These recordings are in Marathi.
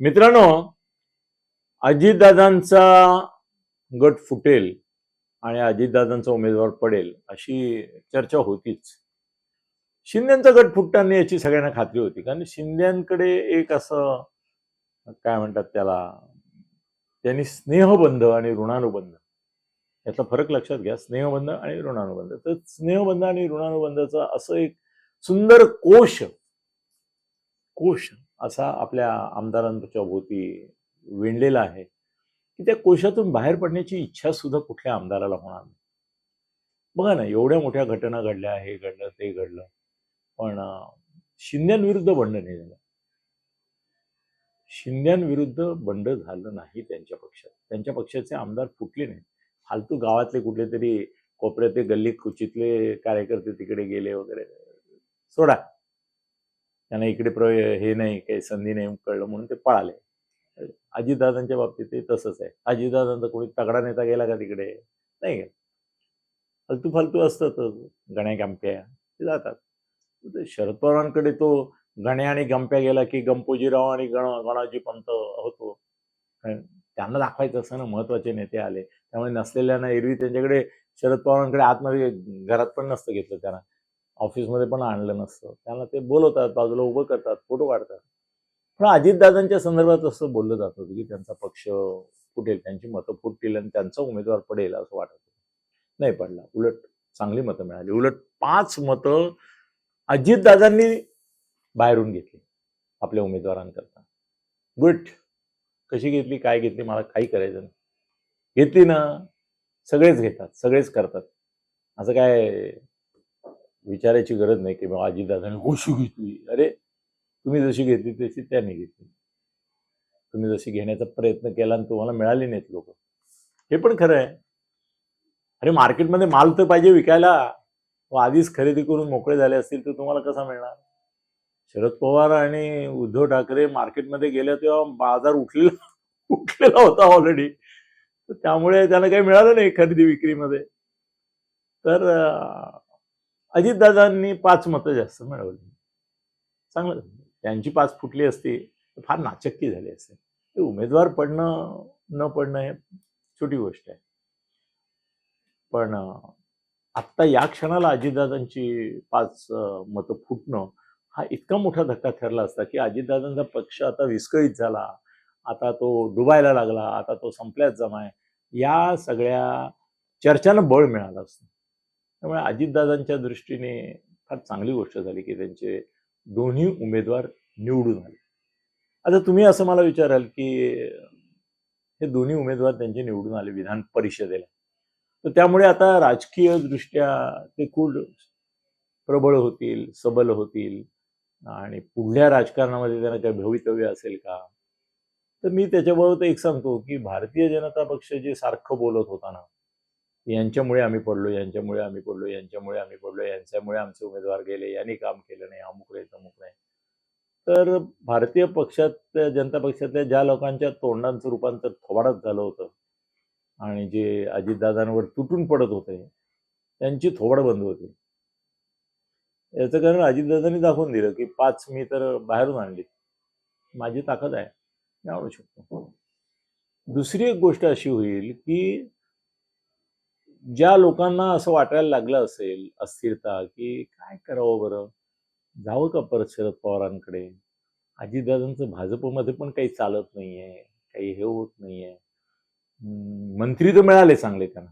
मित्रांनो अजितदादांचा गट फुटेल आणि अजितदादांचा उमेदवार पडेल अशी चर्चा होतीच. शिंद्यांचा गट फुटताना याची सगळ्यांना खात्री होती कारण शिंद्यांकडे एक असं काय म्हणतात त्याला त्यांनी स्नेहबंध आणि ऋणानुबंध. याचा फरक लक्षात घ्या स्नेहबंध आणि ऋणानुबंध. तर स्नेहबंध आणि ऋणानुबंधाचा असं एक सुंदर कोश कोश असा आपल्या आमदारांच्या भोवती विणलेला आहे की त्या कोशातून बाहेर पडण्याची इच्छा सुद्धा कुठल्या आमदाराला होणार नाही. बघा ना एवढ्या मोठ्या घटना घडल्या हे घडलं ते घडलं पण शिंद्यांविरुद्ध बंड नाही झालं. शिंद्यांविरुद्ध बंड झालं नाही त्यांच्या पक्षात. त्यांच्या पक्षाचे आमदार फुटले नाही फालतू गावातले कुठले तरी कोपऱ्यातले गल्ली कुचितले कार्यकर्ते तिकडे गेले वगैरे. सोडा. त्यांना इकडे प्र हे नाही काही संधी नाही कळलं म्हणून ते पळाले. अजितदादांच्या बाबतीत ते तसंच आहे. अजितदादांचा कोणी तगडा नेता गेला का तिकडे? नाही गेला. फालतू फालतू असतातच गण्या गंप्या. ते जातात. शरद पवारांकडे तो गण्या आणि गंप्या गेला की गंपोजीराव आणि गण गणाजी पंत होतो. कारण त्यांना दाखवायचं असं ना महत्त्वाचे नेते आले. त्यामुळे नसलेल्यांना एरवी त्यांच्याकडे शरद पवारांकडे आतमध्ये घरात पण नसतं घेतलं त्यांना. ऑफिसमध्ये पण आणलं नसतं. त्यांना ते बोलवतात बाजूला उभं करतात फोटो काढतात. पण अजितदादांच्या संदर्भात असं बोललं जात होतं की त्यांचा पक्ष फुटेल त्यांची मतं फुटतील आणि त्यांचा उमेदवार पडेल असं वाटत होतं. नाही पडला. उलट चांगली मतं मिळाली. उलट पाच मतं अजितदादांनी बाहेरून घेतली आपल्या उमेदवारांकरता. गुड कशी घेतली काय घेतली मला काही करायचं नाही. घेतली ना सगळेच घेतात सगळेच करतात. असं काय विचारायची गरज नाही की बाबा अजितदादांनी कशी घेतली. अरे तुम्ही जशी घेतली तशी त्यांनी घेतली. तुम्ही जशी घेण्याचा प्रयत्न केला आणि तुम्हाला मिळाली नाहीत लोक. हे पण खरं आहे. अरे मार्केटमध्ये माल तर पाहिजे विकायला. व आधीच खरेदी करून मोकळे झाले असतील तर तुम्हाला कसा मिळणार? शरद पवार आणि उद्धव ठाकरे मार्केटमध्ये गेले तेव्हा बाजार उठलेला उठलेला होता ऑलरेडी तर त्यामुळे त्यांना काही मिळालं नाही खरेदी विक्रीमध्ये. तर अजितदादांनी पाच मतं जास्त मिळवली. चांगलं. त्यांची पाच फुटली असती तर फार नाचक्की झाली असते. ते उमेदवार पडणं न पडणं हे छोटी गोष्ट आहे. पण आत्ता या क्षणाला अजितदादांची पाच मतं फुटणं हा इतका मोठा धक्का ठरला असता की अजितदादांचा पक्ष आता विस्कळीत झाला. आता तो डुबायला लागला आता तो संपल्याच जमाय या सगळ्या चर्चांना बळ मिळालं असतं. त्यामुळे अजितदादांच्या दृष्टीने फार चांगली गोष्ट झाली की त्यांचे दोन्ही उमेदवार निवडून आले. आता तुम्ही असं मला विचाराल की हे दोन्ही उमेदवार त्यांचे निवडून आले विधान परिषदेला. तर त्यामुळे आता राजकीय दृष्ट्या ते खूप प्रबळ होतील सबल होतील आणि पुढल्या राजकारणामध्ये त्यांना काही भवितव्य असेल का? तर मी त्याच्याबरोबर एक सांगतो की भारतीय जनता पक्ष जे सारखं बोलत होता ना यांच्यामुळे आम्ही पडलो यांच्यामुळे आम्ही पडलो यांच्यामुळे आम्ही पडलो यांच्यामुळे आमचे उमेदवार गेले यांनी काम केलं नाही अमुक नाही तमुक नाही. तर भारतीय पक्षात जनता पक्षातल्या ज्या लोकांच्या तोंडांचं रूपांतर थोबाडात झालं होतं आणि जे अजितदादांवर तुटून पडत होते त्यांची थोबाड बंद होती. याचं कारण अजितदादांनी दाखवून दिलं की पाच मी तर बाहेरून आणली माझी ताकद आहे मी आवडू शकतो. दुसरी एक गोष्ट अशी होईल की ज्या लोकांना असं वाटायला लागलं असेल अस्थिरता की काय करावं बरं? जावं का परत शरद पवारांकडे? अजितदादांचं भाजपमध्ये पण काही चालत नाहीये काही हे होत नाहीये. मंत्री तर मिळाले चांगले त्यांना.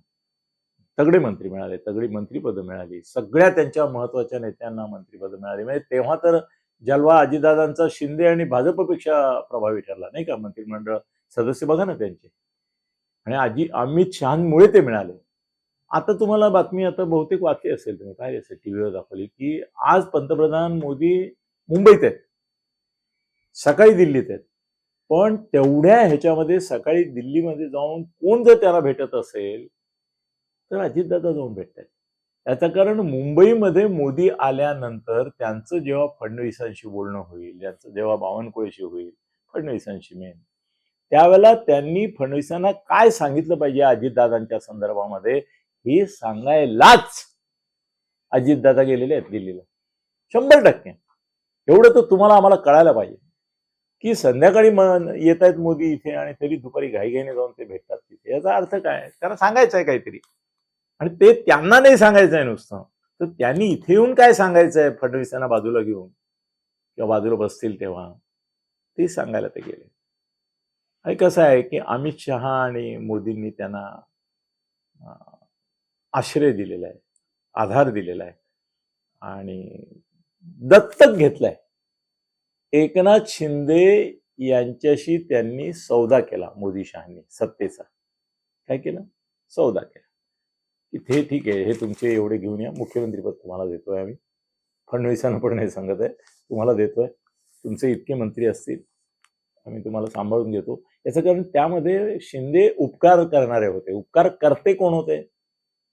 तगडे मंत्री मिळाले तगडी मंत्रीपदं मिळाली. सगळ्या त्यांच्या महत्त्वाच्या नेत्यांना मंत्रीपदं मिळाली. म्हणजे तेव्हा तर जलवा अजितदादांचा शिंदे आणि भाजपपेक्षा प्रभावी ठरला नाही का? मंत्रिमंडळ सदस्य बघा ना त्यांचे. आणि आजी अमित शहामुळे ते मिळाले. आता तुम्हाला बातमी आता बहुतेक वाचली असेल तुम्ही काय असेल टीव्हीवर दाखवली की आज पंतप्रधान मोदी मुंबईत आहेत. सकाळी दिल्लीत आहेत. पण तेवढ्या ह्याच्यामध्ये सकाळी दिल्लीमध्ये जाऊन कोण जर त्याला भेटत असेल तर अजितदादा जाऊन भेटतात याचं कारण मुंबईमध्ये मोदी आल्यानंतर त्यांचं जेव्हा फडणवीसांशी बोलणं होईल त्यांचं जेव्हा बावनकुळेशी होईल फडणवीसांशी मेन त्यावेळेला त्यांनी फडणवीसांना काय सांगितलं पाहिजे अजितदादांच्या संदर्भामध्ये? हे सांगायलाच अजितदादा गेलेले आहेत दिल्लीला. शंभर टक्के. एवढं तर तुम्हाला आम्हाला कळायला पाहिजे. की संध्याकाळी येत आहेत मोदी इथे आणि तरी दुपारी घाईघाईने जाऊन ते भेटतात तिथे. याचा अर्थ काय त्यांना सांगायचं आहे काहीतरी. आणि ते त्यांना नाही सांगायचं आहे नुसतं. तर त्यांनी इथे येऊन काय सांगायचं आहे? फडणवीसांना बाजूला घेऊन? किंवा बाजूला बसतील तेव्हा? ते सांगायला ते गेले. आणि कसं आहे की अमित शहा आणि मोदींनी त्यांना आश्रय दिलेला आहे आधार दिलेला आहे आणि दत्तक घेतलाय. एकनाथ शिंदे यांच्याशी त्यांनी सौदा केला मोदी शहांनी सत्तेचा. काय केलं? सौदा केला. की हे ठीक आहे हे तुमचे एवढे घेऊन या. मुख्यमंत्रीपद तुम्हाला देतोय आम्ही. फडणवीसांना पण नाही सांगत आहे. तुम्हाला देतोय. तुमचे इतके मंत्री असतील आम्ही तुम्हाला सांभाळून घेतो. याचं कारण त्यामध्ये शिंदे उपकार करणारे होते. उपकार करते कोण होते?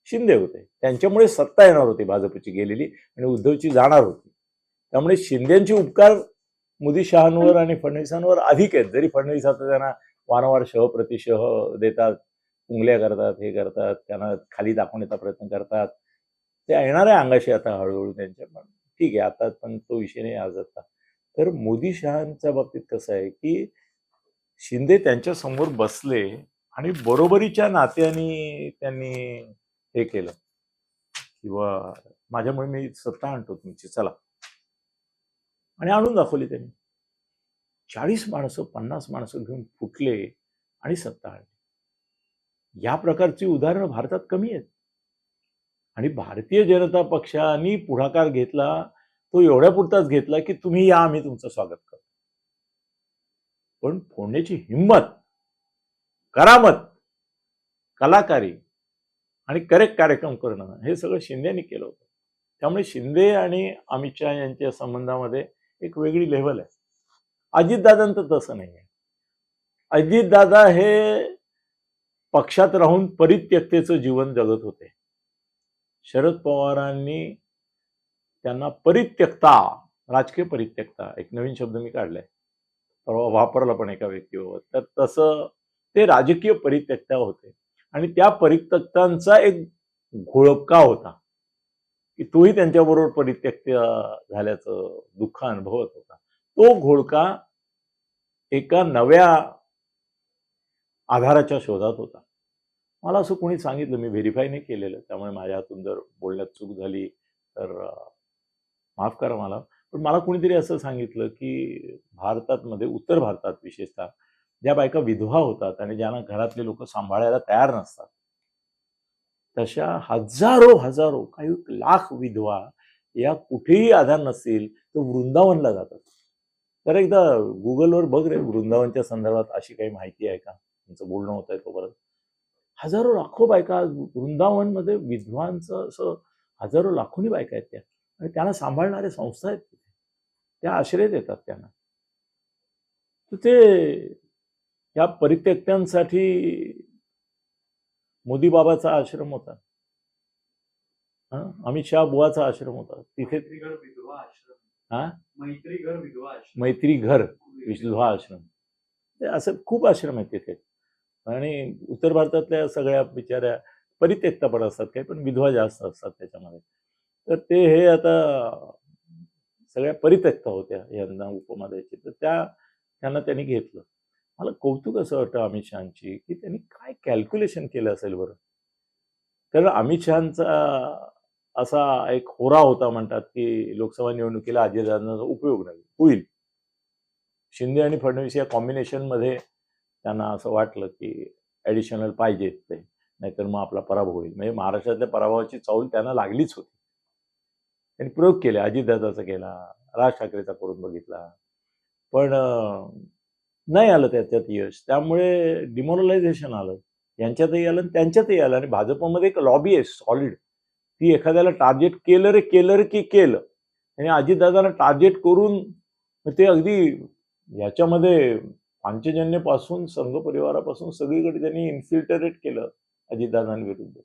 शिंदे होते. त्यांच्यामुळे सत्ता येणार होती भाजपची गेलेली आणि उद्धवची जाणार होती. त्यामुळे शिंदेची उपकार मोदी शहांवर आणि फडणवीसांवर अधिक आहेत. जरी फडणवीस आता त्यांना वारंवार शह प्रतिशह देतात उंगल्या करतात हे करतात त्यांना खाली दाखवण्याचा प्रयत्न करतात. ते येणार आहे अंगाशी आता हळूहळू त्यांच्या पण. ठीक आहे आता पण तो विषय नाही आज आता. तर मोदी शहांच्या बाबतीत कसं आहे की शिंदे त्यांच्यासमोर बसले आणि बरोबरीच्या नात्याने त्यांनी हे केलं. किंवा माझ्यामुळे मी सत्ता आणतो तुमची चला. आणि आणून दाखवली त्यांनी. चाळीस माणसं पन्नास माणसं घेऊन फुटले आणि सत्ता आणली. या प्रकारची उदाहरणं भारतात कमी आहेत. आणि भारतीय जनता पक्षाने पुढाकार घेतला तो एवढ्या पुरताच घेतला की तुम्ही या आम्ही तुमचं स्वागत करतो. पण फोडण्याची हिंमत करामत कलाकारी आणि करेक्ट कार्यक्रम करणं. हे सगळं शिंदेनी केलं होतं. त्यामुळे शिंदे आणि अमित शहा यांच्या संबंधामध्ये एक वेगळी लेवल आहे. अजितदादांचं तसं नाही आहे अजितदादा हे पक्षात राहून परित्यक्तेचं जीवन जगत होते. शरद पवारांनी त्यांना परित्यक्ता राजकीय परित्यक्ता एक नवीन शब्द मी काढलाय. परवा वापरला पण एका व्यक्तीवर तर तसं ते राजकीय परित्यक्ता होते. आणि त्या परित्यक्तांचा एक घोळका होता की तोही त्यांच्याबरोबर परित्यक्त झाल्याचं दुःख अनुभवत होता. तो घोळका एका नव्या आधाराच्या शोधात होता. मला असं कोणी सांगितलं मी व्हेरीफाय नाही केलेलं त्यामुळे माझ्या हातून जर बोलण्यात चूक झाली तर माफ करा मला. पण मला कोणीतरी असं सांगितलं की भारतात मध्ये उत्तर भारतात विशेषतः ज्या बायका विधवा होतात आणि ज्यांना घरातले लोक सांभाळायला तयार नसतात तशा हजारो हजारो काही लाख विधवा या कुठेही आधार नसतील तर वृंदावनला जातात. तर एकदा गुगलवर बघ रे वृंदावनच्या संदर्भात अशी काही माहिती आहे का? तुमचं बोलणं होत आहे तोपर्यंत. हजारो लाखो बायका वृंदावनमध्ये विधवांचं असं हजारो लाखोनी बायका आहेत त्या आणि त्यांना सांभाळणाऱ्या संस्था आहेत तिथे. त्या आश्रय देतात त्यांना. तर ते या परित्यक्त्यांसाठी मोदी बाबाचा आश्रम होता. हं? अमित शहा बुवाचा आश्रम होता. तिथे मैत्रीघर विधवा आश्रम. हा? मैत्रीघर विधवा आश्रम. मैत्री घर विधवा आश्रम. असं खूप आश्रम आहेत तिथे. आणि उत्तर भारतातल्या सगळ्या बिचाऱ्या परित्यक्ता पण असतात काही पण विधवा जास्त असतात त्याच्यामध्ये. तर ते हे आता सगळ्या परित्यक्ता होत्या यांना उपमा द्यायची तर त्या त्यांना त्यांनी घेतलं. मला कौतुक असं वाटतं अमित शहाची की त्यांनी काय कॅल्क्युलेशन केलं असेल बरं? कारण अमित शहाचा असा एक होरा होता म्हणतात की लोकसभा निवडणुकीला अजितदादांचा उपयोग नाही होईल. शिंदे आणि फडणवीस या कॉम्बिनेशनमध्ये त्यांना असं वाटलं की ॲडिशनल पाहिजेत ते नाहीतर मग आपला पराभव होईल. म्हणजे महाराष्ट्रातल्या पराभवाची चाऊल त्यांना लागलीच होती. त्यांनी प्रयोग केले अजितदादाचा केला राज ठाकरेचा करून बघितला. पण नाही आलं त्याच्यात यश. त्यामुळे डिमोरलायझेशन आलं. यांच्यातही आलं आणि त्यांच्यातही आलं. आणि भाजपमध्ये एक लॉबी आहे सॉलिड ती एखाद्याला टार्गेट केलं रे केलं रे की केलं. आणि अजितदादांना टार्गेट करून ते अगदी याच्यामध्ये पांचजन्यपासून संघ परिवारापासून सगळीकडे त्यांनी इन्फिल्टरेट केलं अजितदादांविरुद्ध.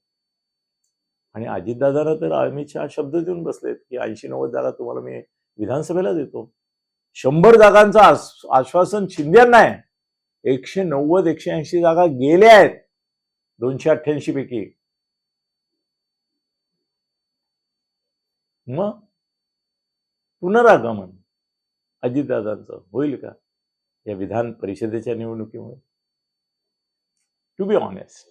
आणि अजितदादांना तर अमित शहा शब्द देऊन बसलेत की ऐंशी नव्वद जागा तुम्हाला मी विधानसभेला देतो. शंभर जागांचं आश्वासन शिंद्यांना आहे. एकशे नव्वद एकशे ऐंशी जागा गेल्या आहेत. दोनशे अठ्ठ्याऐंशी पैकी. मग? पुनरागमन. अजितदादांचं होईल का? या विधान परिषदेच्या निवडणुकीमुळे. टू बी ऑनेस्ट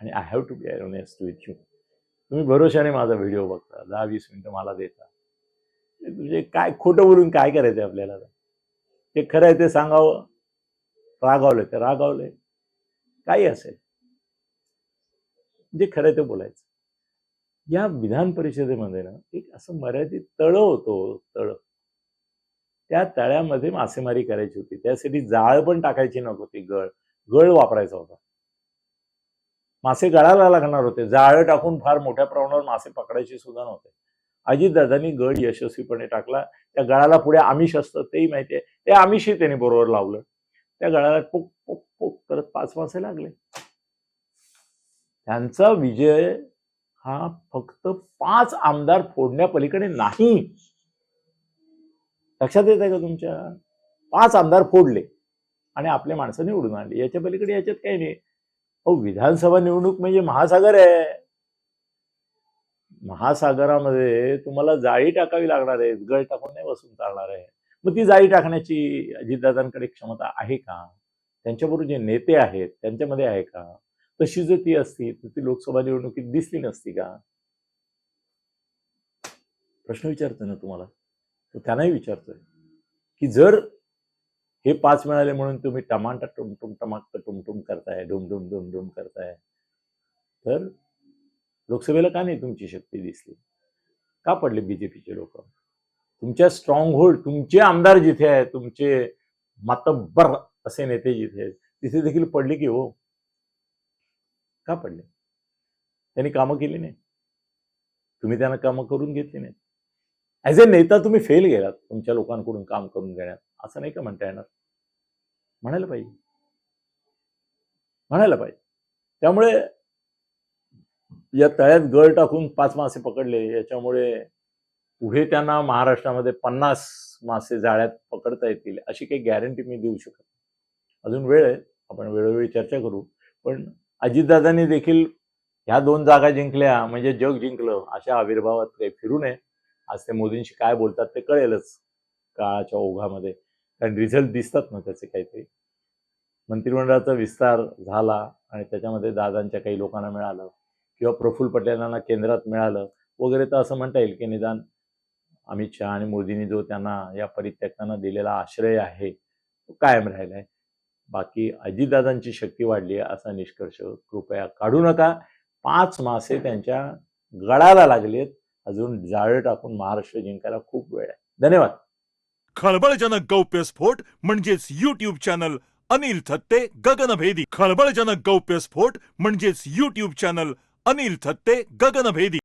आणि I have to be honest with you तुम्ही भरोशाने माझा व्हिडिओ बघता. दहा वीस मिनिटं मला देता. म्हणजे काय खोटं बोलून काय करायचं आपल्याला ते खरं आहे ते सांगावं. रागावलं ते रागावलंय. काही असेल. जे खरं ते बोलायचं. या विधान परिषदेमध्ये ना एक असं मर्यादित तळ होतो तळ. त्या तळ्यामध्ये मासेमारी करायची होती. त्यासाठी जाळ पण टाकायची नव्हती गळ. गळ वापरायचा होता. मासे गळाला लागणार होते. जाळं टाकून फार मोठ्या प्रमाणावर मासे पकडायचे सुद्धा नव्हते. अजितदादांनी गड यशस्वीपणे टाकला. त्या गळाला पुढे आमिष असतं तेही माहिती आहे. ते आमिषही त्यांनी बरोबर लावलं. त्या गळाला पोक पोक पोक करत पाच मासे लागले. त्यांचा विजय हा फक्त पाच आमदार फोडण्यापलीकडे नाही. लक्षात येत आहे का तुमच्या? पाच आमदार फोडले आणि आपले माणसं निवडून आणली. याच्या पलीकडे याच्यात काही नाही. अहो विधानसभा निवडणूक म्हणजे महासागर आहे. महासागरामध्ये तुम्हाला जाळी टाकावी लागणार आहे गळ टाकून नाही बसून चालणार आहे. मग ती जाळी टाकण्याची अजितदादांकडे क्षमता आहे का? त्यांच्याबरोबर जे नेते आहेत त्यांच्यामध्ये आहे का? तशी जर ती असती तर ती लोकसभा निवडणुकीत दिसली नसती का? प्रश्न विचारतोय ना तुम्हाला? तो त्यांनाही विचारतोय. की जर हे पाच मिळाले म्हणून तुम्ही टमाटा टुमटुम टमाट टुमटुम करताय डुम डुम करताय तर लोकसभेला का नाही तुमची शक्ती दिसली? का पडले बीजेपीचे लोक? तुमच्या स्ट्रॉंग होल्ड तुमचे आमदार जिथे आहे तुमचे मातब्बर असे नेते जिथे आहेत तिथे देखील पडले की हो? का पडले? त्यांनी कामं केली नाही तुम्ही त्यांना कामं करून घेतली नाही ॲज अ नेता तुम्ही फेल गेलात तुमच्या लोकांकडून काम करून घेण्यात. असं नाही का म्हणता येणार? म्हणायला पाहिजे. म्हणायला पाहिजे. त्यामुळे या तळ्यात गळ टाकून पाच मासे पकडले. याच्यामुळे पुढे त्यांना महाराष्ट्रामध्ये पन्नास मासे जाळ्यात पकडता येतील अशी काही गॅरंटी मी देऊ शकत अजून वेळ आहे आपण वेळोवेळी चर्चा करू. पण अजितदादांनी देखील ह्या दोन जागा जिंकल्या म्हणजे जग जिंकलं अशा आविर्भावात काही फिरू नये. आज ते मोदींशी काय बोलतात ते कळेलच काळाच्या ओघामध्ये. कारण रिझल्ट दिसतात ना त्याचे काहीतरी. मंत्रिमंडळाचा विस्तार झाला आणि त्याच्यामध्ये दादांच्या काही लोकांना मिळालं. किंवा प्रफुल्ल पटेलांना केंद्रात मिळालं वगैरे तर असं म्हणता येईल की निदान अमित शहा आणि मोदींनी जो त्यांना या परित्यक्तांना दिलेला आश्रय आहे तो कायम राहिला आहे. बाकी अजितदादांची शक्ती वाढली आहे असा निष्कर्ष कृपया काढू नका. पाच मासे त्यांच्या गळाला लागलेत अजून जाळं टाकून महाराष्ट्र जिंकायला खूप वेळ आहे. धन्यवाद. खळबळजनक गौप्यस्फोट म्हणजेच युट्यूब चॅनल अनिल थत्ते गगनभेदी. खळबळजनक गौप्यस्फोट म्हणजेच युट्यूब चॅनल अनिल थत्ते गगनभेदी.